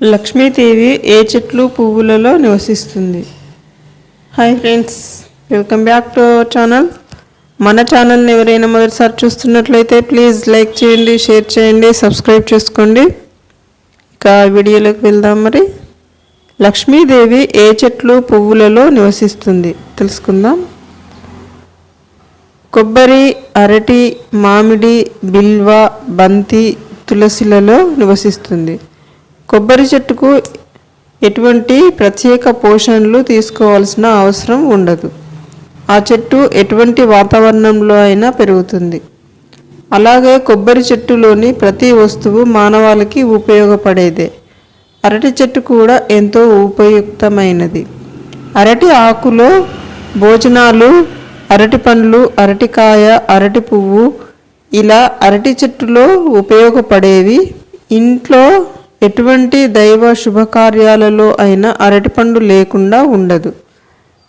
లక్ష్మీదేవి ఏ చెట్లు పువ్వులలో నివసిస్తుంది? Hi friends welcome back to our channel మన ఛానల్ని ఎవరైనా మొదటిసారి చూస్తున్నట్లయితే ప్లీజ్ లైక్ చేయండి షేర్ చేయండి సబ్స్క్రైబ్ చేసుకోండి. ఇక వీడియోలోకి వెళ్దాం మరి. లక్ష్మీదేవి ఏ చెట్లు పువ్వులలో నివసిస్తుంది? తెలుసుకుందాం. కొబ్బరి అరటి మామిడి బిల్వ బంతి తులసిలలో నివసిస్తుంది. కొబ్బరి చెట్టుకు ఎటువంటి ప్రత్యేక పోషణలు తీసుకోవాల్సిన అవసరం ఉండదు. ఆ చెట్టు ఎటువంటి వాతావరణంలో అయినా పెరుగుతుంది. అలాగే కొబ్బరి చెట్టులోని ప్రతి వస్తువు మానవాళికి ఉపయోగపడేదే. అరటి చెట్టు కూడా ఎంతో ఉపయుక్తమైనది. అరటి ఆకులో భోజనాలు అరటి పండ్లు అరటికాయ అరటి పువ్వు ఇలా అరటి చెట్టులో ఉపయోగపడేవి. ఇంట్లో ఎటువంటి దైవ శుభకార్యాలలో అయినా అరటిపండు లేకుండా ఉండదు.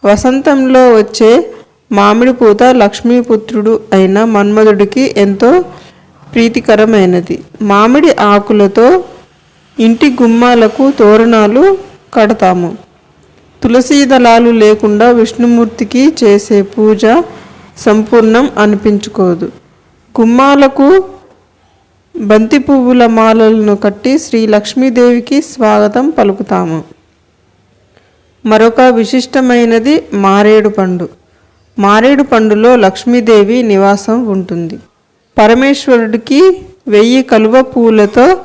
వసంతంలో వచ్చే మామిడి పూత లక్ష్మీపుత్రుడు అయిన మన్మధుడికి ఎంతో ప్రీతికరమైనది. మామిడి ఆకులతో ఇంటి గుమ్మాలకు తోరణాలు కడతాము. తులసీ దళాలు లేకుండా విష్ణుమూర్తికి చేసే పూజ సంపూర్ణం అనిపించుకోదు. గుమ్మాలకు బంతి పువ్వుల మాలలను కట్టి శ్రీ లక్ష్మీదేవికి స్వాగతం పలుకుతాము. మరొక విశిష్టమైనది మారేడు పండు. మారేడు పండులో లక్ష్మీదేవి నివాసం ఉంటుంది. పరమేశ్వరుడికి వెయ్యి కలువ పూలతో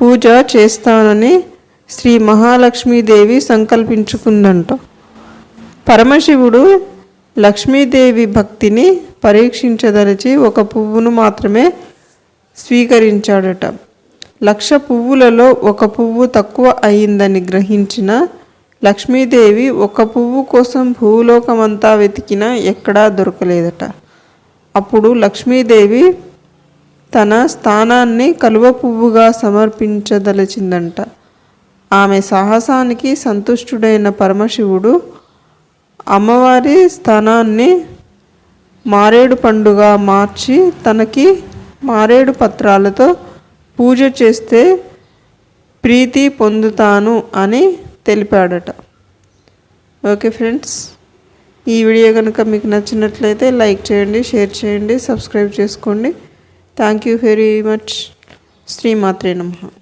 పూజ చేస్తానని శ్రీ మహాలక్ష్మీదేవి సంకల్పించుకుందంట. పరమశివుడు లక్ష్మీదేవి భక్తిని పరీక్షించదలిచి ఒక పువ్వును మాత్రమే స్వీకరించాడట. లక్ష పువ్వులలో ఒక పువ్వు తక్కువ అయిందని గ్రహించిన లక్ష్మీదేవి ఒక పువ్వు కోసం భూలోకమంతా వెతికినా ఎక్కడా దొరకలేదట. అప్పుడు లక్ష్మీదేవి తన స్థానాన్ని కలువ పువ్వుగా సమర్పించదలచిందంట. ఆమె సాహసానికి సంతుష్టుడైన పరమశివుడు అమ్మవారి స్థానాన్ని మారేడు పండుగ మార్చి తనకి మారేడు పత్రాలతో పూజ చేస్తే ప్రీతి పొందుతాను అని తెలిపాడట. ఓకే ఫ్రెండ్స్ ఈ వీడియో కనుక మీకు నచ్చినట్లయితే లైక్ చేయండి షేర్ చేయండి సబ్స్క్రైబ్ చేసుకోండి. Thank you very much. శ్రీమాత్రే నమః.